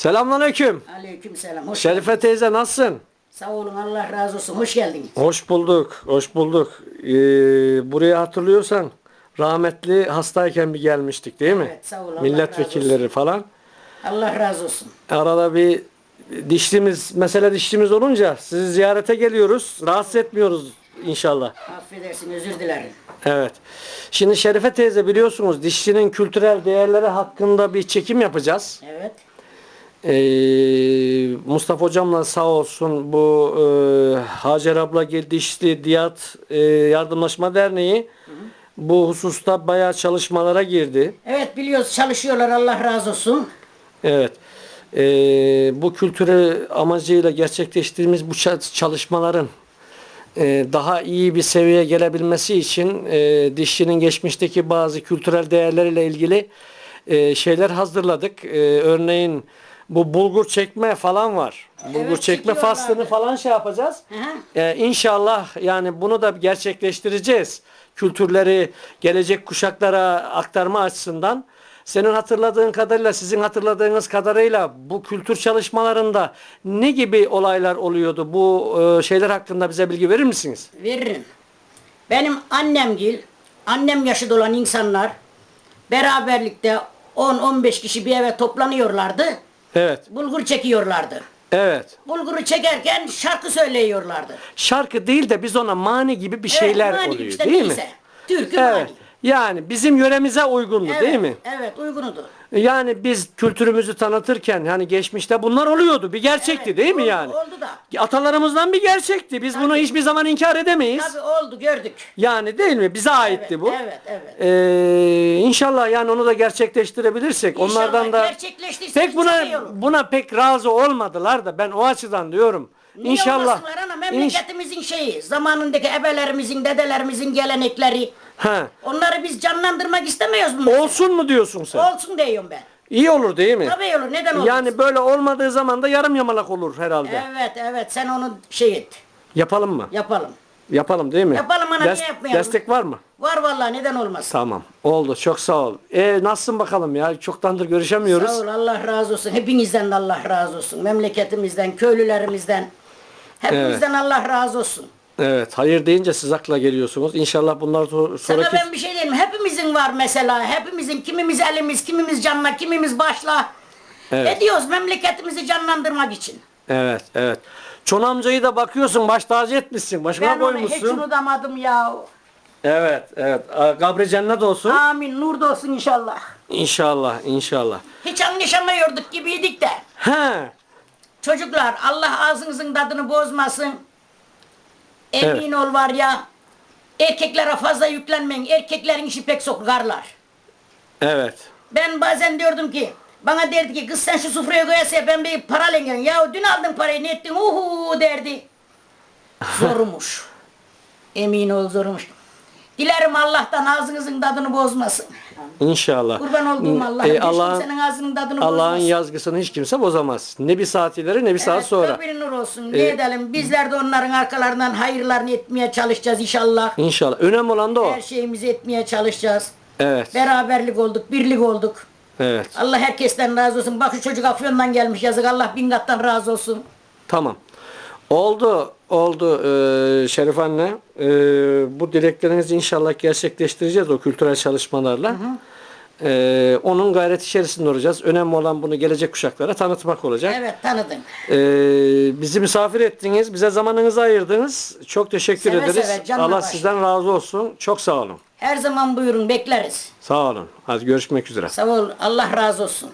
Selamünaleyküm. Aleyküm selam. Hoş Şerife teyze nasılsın? Sağ olun Allah razı olsun. Hoş geldiniz. Hoş bulduk, hoş bulduk. Ee, buraya hatırlıyorsan rahmetli hastayken bir gelmiştik değil mi? Evet, sağ ol, Allah Milletvekilleri falan. Allah razı olsun. Arada bir dişlimiz, mesele dişlimiz olunca sizi ziyarete geliyoruz. Rahatsız etmiyoruz inşallah. Affedersin özür dilerim. Evet. Şimdi Şerife teyze biliyorsunuz dişçinin kültürel değerleri hakkında bir çekim yapacağız. Evet. Ee, Mustafa hocamla sağ olsun bu e, Hacer abla Gel Dişli Diyat e, Yardımlaşma Derneği bu hususta bayağı çalışmalara girdi. Evet biliyoruz çalışıyorlar Allah razı olsun. Evet. Ee, bu kültürü amacıyla gerçekleştirdiğimiz bu ça- çalışmaların e, daha iyi bir seviyeye gelebilmesi için e, dişçinin geçmişteki bazı kültürel değerleriyle ilgili e, şeyler hazırladık. E, örneğin bu bulgur çekme falan var. Bulgur Evet, çekme faslını falan şey yapacağız. Hı. Ee, inşallah yani bunu da gerçekleştireceğiz. Kültürleri gelecek kuşaklara aktarma açısından. Senin hatırladığın kadarıyla, sizin hatırladığınız kadarıyla bu kültür çalışmalarında ne gibi olaylar oluyordu? Bu e, şeyler hakkında bize bilgi verir misiniz? Veririm. Benim annemgil, annem yaşında olan insanlar beraberlikte 10-15 kişi bir eve toplanıyorlardı. Evet, Bulgur çekiyorlardı. evet. Bulguru çekerken şarkı söyleyiyorlardı. Şarkı değil de biz ona mani gibi bir şeyler evet, mani oluyor işte değil mi? neyse. Türkü Evet. mani. Yani bizim yöremize uygundu Evet, değil mi? Evet uygunudur. Yani biz kültürümüzü tanıtırken hani geçmişte bunlar oluyordu. Bir gerçekti Evet, değil mi oldu, yani? Oldu da. Atalarımızdan bir gerçekti. Biz bunu Tabii. hiçbir zaman inkar edemeyiz. Tabii oldu gördük. Yani değil mi? Bize aitti Evet, bu. evet, evet. Ee, inşallah yani onu da gerçekleştirebilirsek. İnşallah Onlardan da pek buna buna pek razı olmadılar da ben o açıdan diyorum. Niye inşallah. olmasınlar ana memleketimizin şeyi, zamanındaki ebelerimizin, dedelerimizin gelenekleri. Ha. Onları biz canlandırmak istemiyoruz mu? Olsun mu diyorsun sen? Olsun diyorum ben. İyi olur değil mi? Tabii olur neden olmaz? Yani böyle olmadığı zaman da yarım yamalak olur herhalde. Evet evet sen onu şey et. Yapalım mı? Yapalım. Yapalım değil mi? Yapalım ana, niye yapmayalım? Destek var mı? Var vallahi neden olmaz? Tamam. Oldu. Çok sağ ol. E nasılsın bakalım ya? Çoktandır görüşemiyoruz. Sağ ol Allah razı olsun. Hepinizden de Allah razı olsun. Memleketimizden, köylülerimizden. Hepimizden Allah razı olsun. Evet. Hayır deyince siz akla geliyorsunuz. İnşallah bunlar so- Sana sonraki... ben bir şey diyeyim. Hepimizin var mesela. Hepimizin kimimiz elimiz, kimimiz canla, kimimiz başla. Evet. Ediyoruz memleketimizi canlandırmak için. Evet, evet. Çon amcayı da bakıyorsun baş tacı etmişsin. Başına Ben onu hiç koymuşsun. unutamadım ya. Evet, evet. A- Kabri cennet olsun. Amin. Nur da olsun inşallah. İnşallah, inşallah. Hiç anlaşamıyorduk gibiydik de. He. Çocuklar Allah ağzınızın tadını bozmasın. Emin Evet. ol var ya. Erkeklere fazla yüklenmeyin. Erkeklerin işi pek sokarlar. Evet. Ben bazen diyordum ki bana derdi ki kız sen şu sofraya koyarsa ben bir para lengen. Ya dün aldın parayı ne ettin? Uhu derdi. Zormuş. Emin ol zormuş. Dilerim Allah'tan ağzınızın tadını bozmasın. İnşallah. Kurban olduğum. E, Hiç Allah'ın kimsenin ağzının tadını Allah'ın bozmasın. yazgısını hiç kimse bozamaz. Ne bir saat ileri ne bir saat sonra. öbürü nur olsun. Ne Ee, edelim? Bizler de onların arkalarından hayırlarını etmeye çalışacağız inşallah. İnşallah. Önemli olan da o. Her şeyimizi etmeye çalışacağız. Evet. Beraberlik olduk, birlik olduk. Evet. Allah herkesten razı olsun. Bak şu çocuk Afyon'dan gelmiş yazık. Allah bin kattan razı olsun. Tamam. Oldu, oldu ee, Şerif anne. Ee, bu dileklerinizi inşallah gerçekleştireceğiz o kültürel çalışmalarla. Ee, onun gayret içerisinde olacağız. Önemli olan bunu gelecek kuşaklara tanıtmak olacak. Evet tanıdım. Ee, bizi misafir ettiniz, bize zamanınızı ayırdınız. Çok teşekkür Seve ederiz. seve, Allah başla. sizden razı olsun. Çok sağ olun. Her zaman buyurun bekleriz. Sağ olun. Hadi görüşmek üzere. Sağ ol. Allah razı olsun.